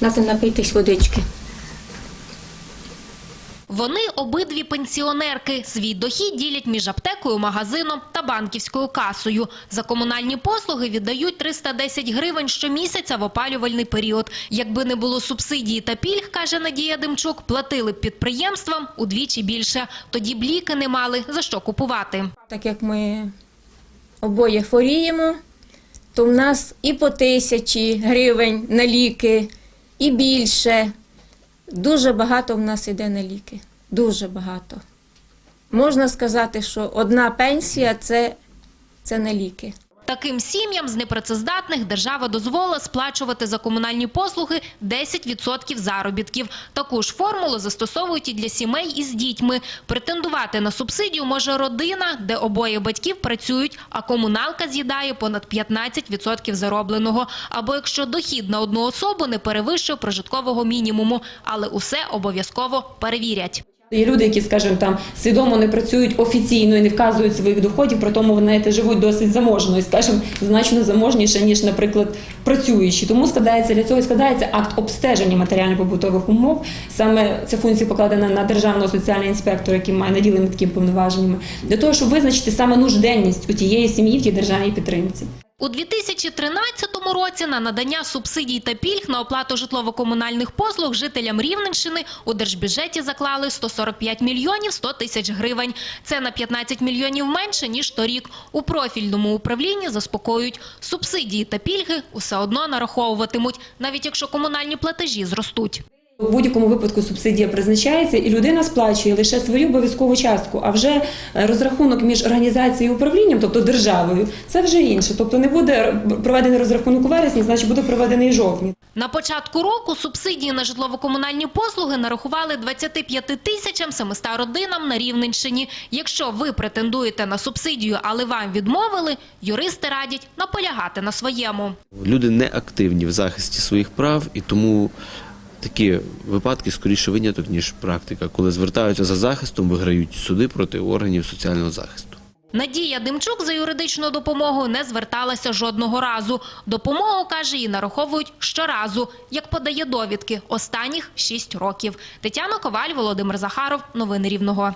Нате напийтесь водички. Вони обидві пенсіонерки. Свій дохід ділять між аптекою, магазином та банківською касою. За комунальні послуги віддають 310 гривень щомісяця в опалювальний період. Якби не було субсидії та пільг, каже Надія Демчук, платили б підприємствам удвічі більше. Тоді б ліки не мали за що купувати. Так як ми обоє хворіємо, то в нас і по тисячі гривень на ліки, і більше. Дуже багато в нас йде на ліки. Дуже багато. Можна сказати, що одна пенсія це, це на ліки. Таким сім'ям з непрацездатних держава дозволила сплачувати за комунальні послуги 10% заробітків. Таку ж формулу застосовують і для сімей із дітьми. Претендувати на субсидію може родина, де обоє батьків працюють, а комуналка з'їдає понад 15% заробленого. Або якщо дохід на одну особу не перевищує прожиткового мінімуму. Але усе обов'язково перевірять. Є люди, які, скажімо, там свідомо не працюють офіційно і не вказують своїх доходів, при тому вони знаєте, живуть досить заможно і, скажімо, значно заможніше, ніж, наприклад, працюючі. Тому складається для цього і складається акт обстеження матеріально-побутових умов. Саме ця функція покладена на державного соціального інспектора, який має наділений такими повноваженнями, для того, щоб визначити саме нужденність у тієї сім'ї в тій державній підтримці. У 2013 році на надання субсидій та пільг на оплату житлово-комунальних послуг жителям Рівненщини у держбюджеті заклали 145 мільйонів 100 тисяч гривень. Це на 15 мільйонів менше, ніж торік. У профільному управлінні заспокоюють. Субсидії та пільги усе одно нараховуватимуть, навіть якщо комунальні платежі зростуть. У будь-якому випадку субсидія призначається, і людина сплачує лише свою обов'язкову частку. А вже е, розрахунок між організацією і управлінням, тобто державою, це вже інше. Тобто не буде проведений розрахунок у вересні, значить буде проведений жовтні. На початку року субсидії на житлово-комунальні послуги нарахували 25 тисячам 700 родинам на Рівненщині. Якщо ви претендуєте на субсидію, але вам відмовили, юристи радять наполягати на своєму. Люди не активні в захисті своїх прав, і тому такі випадки скоріше виняток, ніж практика, коли звертаються за захистом, виграють суди проти органів соціального захисту. Надія Димчук за юридичну допомогу не зверталася жодного разу. Допомогу, каже, їй нараховують щоразу, як подає довідки, останніх шість років. Тетяна Коваль, Володимир Захаров. Новини Рівного.